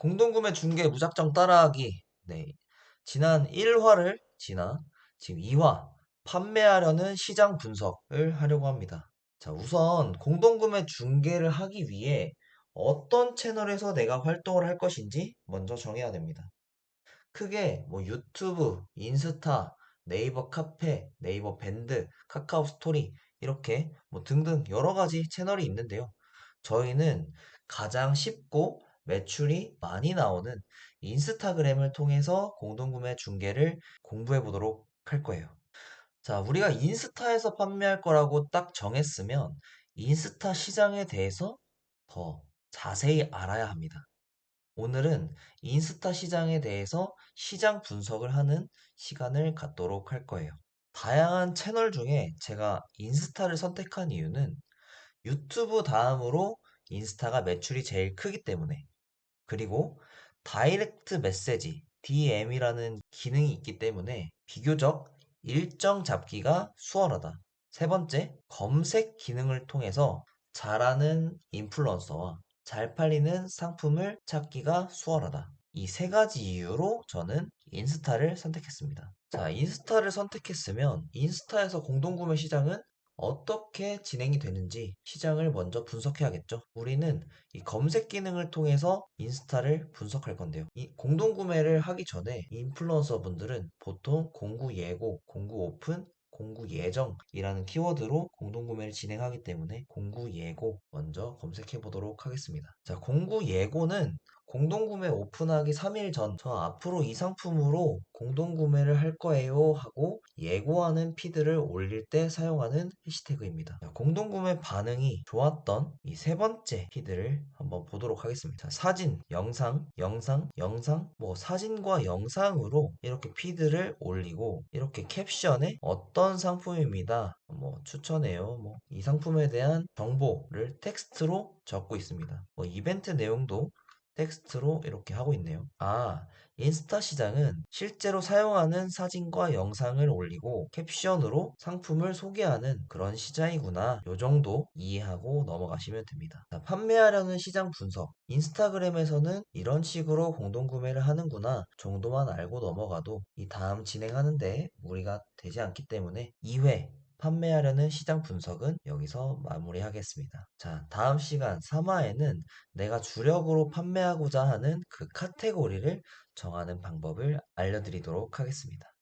공동구매 중개 무작정 따라하기. 네. 지난 1화를 지나 지금 2화 판매하려는 시장 분석을 하려고 합니다. 자, 우선 공동구매 중개를 하기 위해 어떤 채널에서 내가 활동을 할 것인지 먼저 정해야 됩니다. 크게 뭐 유튜브, 인스타, 네이버 카페, 네이버 밴드, 카카오 스토리 이렇게 뭐 등등 여러 가지 채널이 있는데요. 저희는 가장 쉽고 매출이 많이 나오는 인스타그램을 통해서 공동구매 중개를 공부해 보도록 할 거예요. 자, 우리가 인스타에서 판매할 거라고 딱 정했으면 인스타 시장에 대해서 더 자세히 알아야 합니다. 오늘은 인스타 시장에 대해서 시장 분석을 하는 시간을 갖도록 할 거예요. 다양한 채널 중에 제가 인스타를 선택한 이유는 유튜브 다음으로 인스타가 매출이 제일 크기 때문에 그리고 다이렉트 메시지 DM이라는 기능이 있기 때문에 비교적 일정 잡기가 수월하다. 세 번째, 검색 기능을 통해서 잘하는 인플루언서와 잘 팔리는 상품을 찾기가 수월하다. 이 세 가지 이유로 저는 인스타를 선택했습니다. 자, 인스타를 선택했으면 인스타에서 공동구매 시장은 어떻게 진행이 되는지 시장을 먼저 분석해야겠죠. 우리는 이 검색 기능을 통해서 인스타를 분석할 건데요. 이 공동 구매를 하기 전에 인플루언서 분들은 보통 공구 예고, 공구 오픈, 공구 예정이라는 키워드로 공동 구매를 진행하기 때문에 공구 예고 먼저 검색해 보도록 하겠습니다. 자, 공구 예고는 공동구매 오픈하기 3일 전, 저 앞으로 이 상품으로 공동구매를 할 거예요 하고 예고하는 피드를 올릴 때 사용하는 해시태그입니다. 자, 공동구매 반응이 좋았던 이 세 번째 피드를 한번 보도록 하겠습니다. 자, 사진, 영상, 영상, 영상, 뭐 사진과 영상으로 이렇게 피드를 올리고 이렇게 캡션에 어떤 상품입니다. 뭐 추천해요. 뭐 이 상품에 대한 정보를 텍스트로 적고 있습니다. 뭐 이벤트 내용도 텍스트로 이렇게 하고 있네요. 아, 인스타 시장은 실제로 사용하는 사진과 영상을 올리고 캡션으로 상품을 소개하는 그런 시장이구나. 요 정도 이해하고 넘어가시면 됩니다. 자, 판매하려는 시장 분석. 인스타그램에서는 이런 식으로 공동구매를 하는구나 정도만 알고 넘어가도 이 다음 진행하는데 무리가 되지 않기 때문에 2회 판매하려는 시장 분석은 여기서 마무리하겠습니다. 자, 다음 시간 3화에는 내가 주력으로 판매하고자 하는 그 카테고리를 정하는 방법을 알려드리도록 하겠습니다.